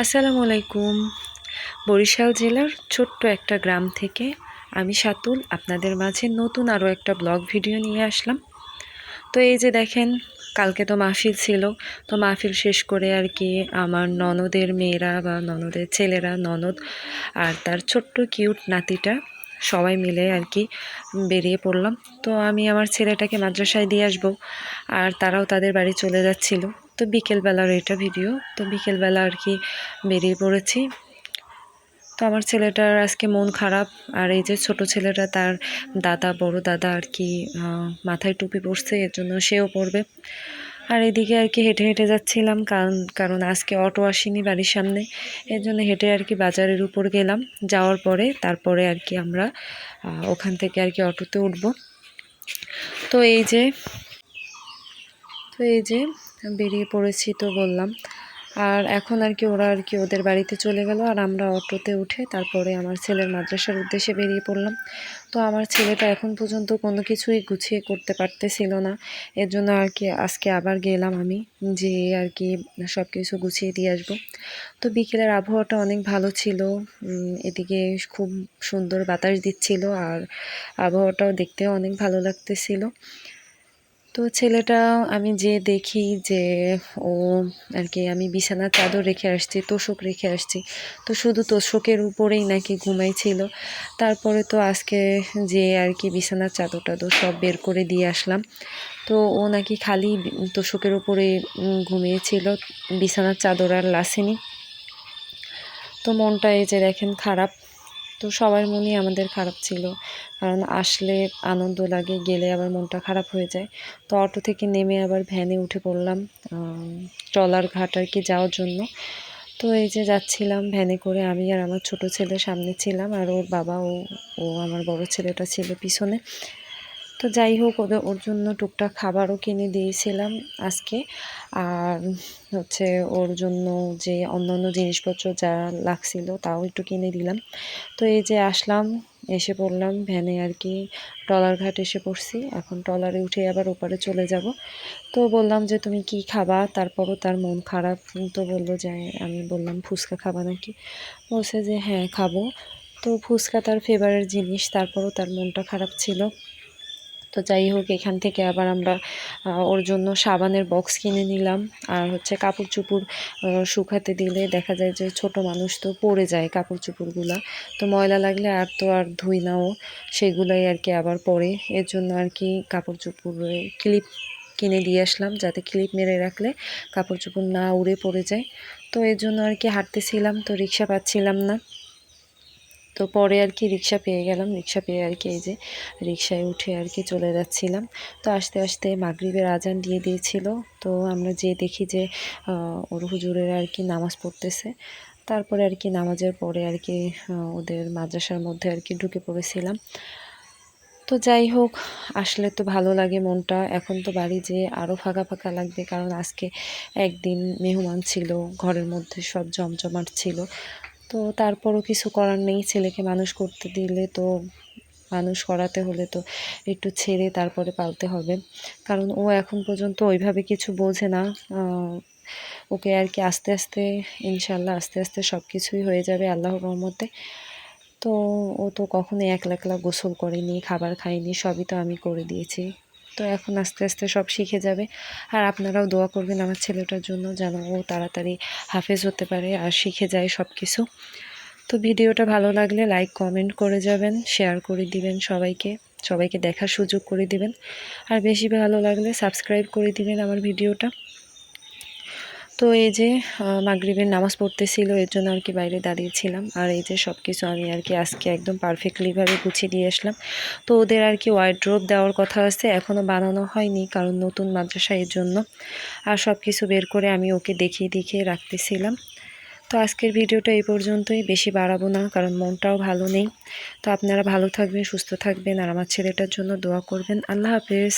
আসসালামু আলাইকুম। বরিশাল জেলার ছোট্ট একটা গ্রাম থেকে আমি সাতুল আপনাদের মাঝে নতুন আরও একটা ব্লগ ভিডিও নিয়ে আসলাম। তো এই যে দেখেন, কালকে তো মাহফিল ছিল, তো মাহফিল শেষ করে আর কি আমার ননদের মেয়েরা বা ননদের ছেলেরা, ননদ আর তার ছোট্ট কিউট নাতিটা সবাই মিলে আর কি বেরিয়ে পড়লাম। তো আমি আমার ছেলেটাকে মাদ্রাসায় দিয়ে আসব আর তারাও তাদের বাড়ি চলে যাচ্ছিল। তো বিকেলবেলার এটা ভিডিও তো বিকেলবেলা আর কি বেরিয়ে পড়েছি। তো আমার ছেলেটার আজকে মন খারাপ আর এই যে ছোট ছেলেটা তার দাদা, বড় দাদা আর কি মাথায় টুপি পরছে, এর জন্য সেও পরবে। আর এদিকে আর কি হেঁটে হেঁটে যাচ্ছিলাম, কারণ কারণ আজকে অটো আসেনি বাড়ির সামনে। এর জন্য হেঁটে আর কি বাজারের উপর গেলাম। যাওয়ার পরে তারপরে আর কি আমরা ওখান থেকে আর কি অটোতে উঠব। তো এই যে, তো এই যে বেরিয়ে পড়েছি তো বললাম। আর এখন আর কি ওরা আর কি ওদের বাড়িতে চলে গেল আর আমরা অটোতে উঠে তারপরে আমার ছেলের মাদ্রাসার উদ্দেশ্যে বেরিয়ে পড়লাম। তো আমার ছেলেটা এখন পর্যন্ত কোনো কিছুই গুছিয়ে করতে পারতেছিল না। এর জন্য আর কি আজকে আবার গেলাম আমি যে আর কি সব কিছু গুছিয়ে দিয়ে আসব। তো বিকেলের আবহাওয়াটা অনেক ভালো ছিল। এদিকে খুব সুন্দর বাতাস দিচ্ছিল আর আবহাওয়াটাও দেখতেও অনেক ভালো লাগতেছিল। তো ছেলেটা আমি যে দেখি যে ও আর কি, আমি বিছানার চাদর রেখে আসছি, তোষক রেখে আসছি। তো শুধু তোষকের উপরেই নাকি ঘুমাইছিল। তারপরে তো আজকে যে আর কি বিছানার চাদর টাদর সব বের করে দিয়ে আসলাম। তো ও নাকি খালি তোষকের উপরে ঘুমিয়েছিল, বিছানার চাদর আর লাসেনি তো মনটা এই যে দেখেন খারাপ। তো সবার মনই আমাদের খারাপ ছিল। কারণ আসলে আনন্দ লাগে, গেলে আবার মনটা খারাপ হয়ে যায়। তো অটো থেকে নেমে আবার ভ্যানে উঠে পড়লাম ট্রলার ঘাট আর কি যাওয়ার জন্য। তো এই যে যাচ্ছিলাম ভ্যানে করে, আমি আর আমার ছোট ছেলে সামনে ছিলাম, আর ওর বাবা ও ও আমার বড় ছেলেটা ছিল পিছনে। তো যাই হোক, ওদের, ওর জন্য টুকটাক খাবারও কিনে দিয়েছিলাম আজকে। আর হচ্ছে ওর জন্য যে অন্যান্য জিনিসপত্র যা লাগছিল তাও একটু কিনে দিলাম। তো এই যে আসলাম, এসে পড়লাম, ভ্যানে আর কি টলার ঘাট এসে পড়ছি। এখন টলারে উঠে আবার ওপারে চলে যাব। তো বললাম যে, তুমি কি খাবা? তারপরও তার মন খারাপ। তো বলল যে, আমি বললাম ফুচকা খাবা নাকি? বলছে যে হ্যাঁ খাব। তো ফুচকা তার ফেভারের জিনিস, তারপরও তার মনটা খারাপ ছিল। তো যাই হোক, এখান থেকে আবার আমরা ওর জন্য সাবানের বক্স কিনে নিলাম। আর হচ্ছে কাপড় চুপড় শুকাতে দিলে দেখা যায় যে ছোট মানুষ তো পড়ে যায় কাপড় চুপড়গুলা। তো ময়লা লাগলে আর তো আর ধুই নাও সেগুলাই আর কি আবার পরে। এর জন্য আর কি কাপড় চুপড় ক্লিপ কিনে দিয়ে আসলাম, যাতে ক্লিপ মেরে রাখলে কাপড় চোপড় না উড়ে পড়ে যায়। তো এর জন্য আর কি হাঁটতেছিলাম, তো রিক্সা পাচ্ছিলাম না। তো পরে আর কি রিক্সা পেয়ে গেলাম। রিক্সা পেয়ে আর কি এই যে রিক্সায় উঠে আর কি চলে যাচ্ছিলাম। তো আস্তে আস্তে মাগরিবের আজান দিয়ে দিয়েছিল। তো আমরা যে দেখি যে ওর হুজুরের আর কি নামাজ পড়তেছে। তারপরে আর কি নামাজের পরে আর কি ওদের মাদ্রাসার মধ্যে আর কি ঢুকে পড়েছিলাম। তো যাই হোক, আসলে তো ভালো লাগে মনটা। এখন তো বাড়ি যেয়ে আরও ফাঁকা ফাঁকা লাগবে, কারণ আজকে একদিন মেহমান ছিল, ঘরের মধ্যে সব জমজমাট ছিল। তো তারপরও কিছু করার নেই, ছেলেকে মানুষ করতে দিলে তো মানুষ করাতে হলে তো একটু ছেড়ে তারপরে পালতে হবে। কারণ ও এখন পর্যন্ত ওইভাবে কিছু বোঝে না। ওকে আর কি আস্তে আস্তে ইনশাল্লাহ আস্তে আস্তে সব কিছুই হয়ে যাবে আল্লাহর রহমতে। তো ও তো কখনোই একলা একলা গোসল করেনি, খাবার খায়নি, সবই তো আমি করে দিয়েছি। তো এখন আস্তে আস্তে সব শিখে যাবে। আর আপনারাও দোয়া করবেন আমার ছেলেটার জন্য যেন ও তাড়াতাড়ি হাফেজ হতে পারে আর শিখে যায় সব কিছু তো ভিডিওটা ভালো লাগলে লাইক, কমেন্ট করে যাবেন, শেয়ার করে দিবেন সবাইকে। সবাইকে দেখার সুযোগ করে দিবেন। আর বেশি ভালো লাগলে সাবস্ক্রাইব করে দিবেন আমার ভিডিওটা। তো এই যে মাগরিবের নামাজ পড়তেছিল, এর জন্য আর কি বাইরে দাঁড়িয়েছিলাম। আর এই যে সব কিছু আমি আর কি আজকে একদম পারফেক্টলিভাবে গুছিয়ে দিয়ে আসলাম। তো ওদের আর কি ওয়াইড্রোপ দেওয়ার কথা আছে এখনও বানানো হয়নি, কারণ নতুন মাদ্রাসা এর জন্য। আর সব কিছু বের করে আমি ওকে দেখিয়ে দেখিয়ে রাখতেছিলাম। তো আজকের ভিডিওটা এই পর্যন্তই, বেশি বাড়াবো না, কারণ মনটাও ভালো নেই। তো আপনারা ভালো থাকবেন, সুস্থ থাকবেন, আর আমার ছেলেটার জন্য দোয়া করবেন। আল্লাহ হাফেজ।